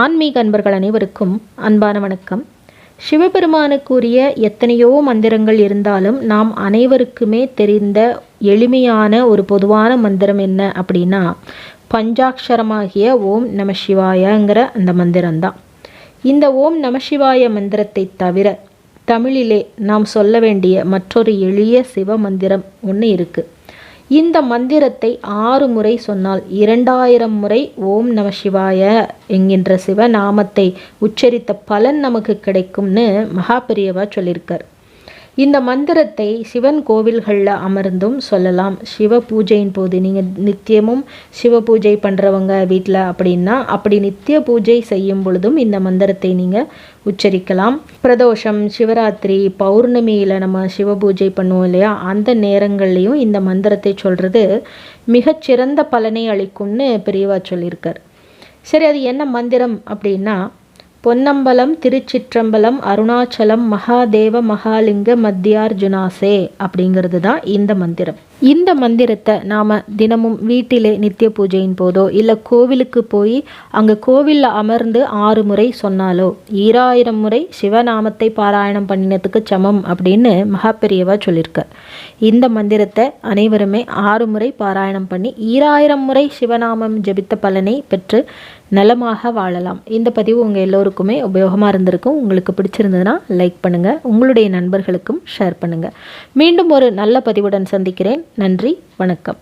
ஆன்மீக அன்பர்கள் அனைவருக்கும் அன்பான வணக்கம். சிவபெருமானுக்குரிய எத்தனையோ மந்திரங்கள் இருந்தாலும் நாம் அனைவருக்குமே தெரிந்த எளிமையான ஒரு பொதுவான மந்திரம் என்ன அப்படின்னா பஞ்சாட்சரமாகிய ஓம் நம சிவாயங்கிற அந்த மந்திரம்தான். இந்த ஓம் நம சிவாய மந்திரத்தை தவிர தமிழிலே நாம் சொல்ல வேண்டிய மற்றொரு எளிய சிவ மந்திரம் ஒன்று இருக்குது இந்த மந்திரத்தை ஆறு முறை சொன்னால் இரண்டாயிரம் முறை ஓம் நம சிவாய என்கின்ற சிவநாமத்தை உச்சரித்த பலன் நமக்கு கிடைக்கும்னு மகாபெரியவா சொல்லியிருக்கார். இந்த மந்திரத்தை சிவன் கோவில்களில் அமர்ந்தும் சொல்லலாம். சிவ பூஜையின் போது நீங்கள் நித்தியமும் சிவ பூஜை பண்ணுறவங்க வீட்டில் அப்படின்னா அப்படி நித்திய பூஜை செய்யும் பொழுதும் இந்த மந்திரத்தை நீங்கள் உச்சரிக்கலாம். பிரதோஷம் சிவராத்திரி பௌர்ணமியில் நம்ம சிவ பூஜை பண்ணுவோம் இல்லையா? அந்த நேரங்கள்லையும் இந்த மந்திரத்தை சொல்கிறது மிகச்சிறந்த பலனை அளிக்கும்னு பெரியவா சொல்லியிருக்கார். சரி அது என்ன மந்திரம் அப்படின்னா பொன்னம்பலம் திருச்சிற்றம்பலம் அருணாச்சலம் மகாதேவ மகாலிங்க மத்தியார்ஜுனாசே அப்படிங்கிறது தான் இந்த மந்திரம். இந்த மந்திரத்தை நாம் தினமும் வீட்டிலே நித்திய பூஜையின் போதோ இல்லை கோவிலுக்கு போய் அங்கே கோவிலில் அமர்ந்து ஆறு முறை சொன்னாலோ ஈராயிரம் முறை சிவநாமத்தை பாராயணம் பண்ணினதுக்கு சமம் அப்படின்னு மகாபெரியவா சொல்லியிருக்கார் இந்த மந்திரத்தை அனைவருமே ஆறு முறை பாராயணம் பண்ணி ஈராயிரம் முறை சிவநாமம் ஜெபித்த பலனை பெற்று நலமாக வாழலாம். இந்த பதிவு உங்கள் எல்லோருக்குமே உபயோகமாக இருந்திருக்கும். உங்களுக்கு பிடிச்சிருந்ததுன்னா லைக் பண்ணுங்கள் உங்களுடைய நண்பர்களுக்கும் ஷேர் பண்ணுங்கள் மீண்டும் ஒரு நல்ல பதிவுடன் சந்திக்கிறேன். நன்றி வணக்கம்.